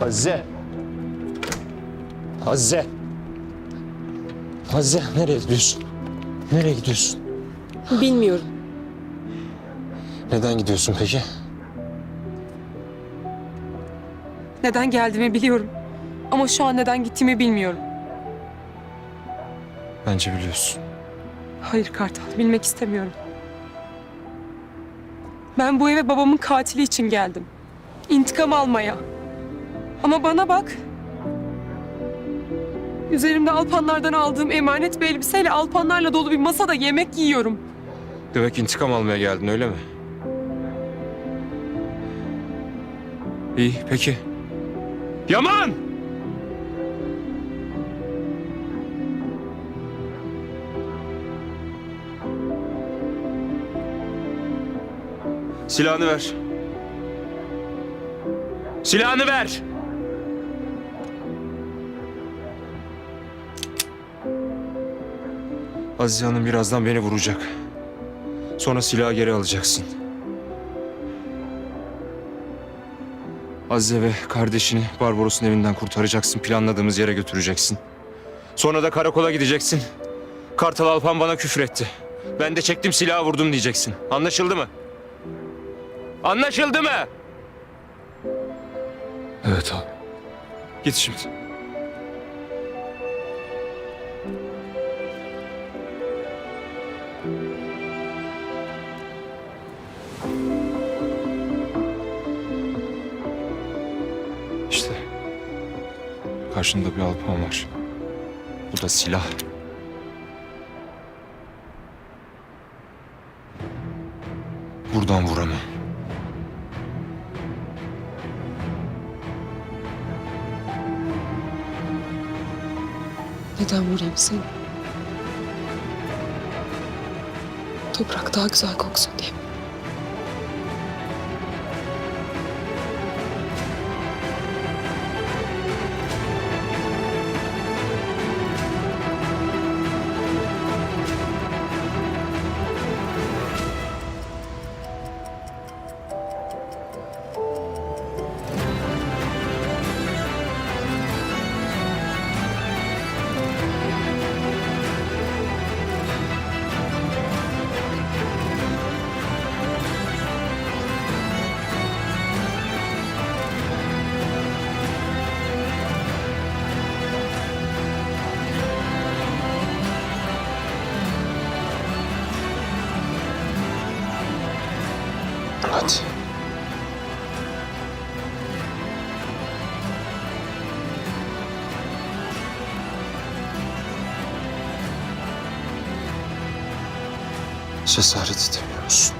Azize. Azize. Azize nereye gidiyorsun? Nereye gidiyorsun? Bilmiyorum. Neden gidiyorsun peki? Neden geldiğimi biliyorum. Ama şu an neden gittiğimi bilmiyorum. Bence biliyorsun. Hayır Kartal, bilmek istemiyorum. Ben bu eve babamın katili için geldim. İntikam almaya. Ama bana bak. Üzerimde Alpanlardan aldığım emanet bir elbiseyle Alpanlarla dolu bir masada yemek yiyorum. Demek intikam almaya geldin öyle mi? İyi peki. Yaman! Silahını ver. Silahını ver. Azize Hanım birazdan beni vuracak. Sonra silahı geri alacaksın. Azize ve kardeşini Barbaros'un evinden kurtaracaksın. Planladığımız yere götüreceksin. Sonra da karakola gideceksin. Kartal Alpan bana küfür etti. Ben de çektim silahı vurdum diyeceksin. Anlaşıldı mı? Anlaşıldı mı? Evet abi. Git şimdi. Karşında bir Alpan var. Bu da silah. Buradan vuramam. Neden vurayım seni? Toprak daha güzel koksun diye. Hadi. Cesaret edemiyor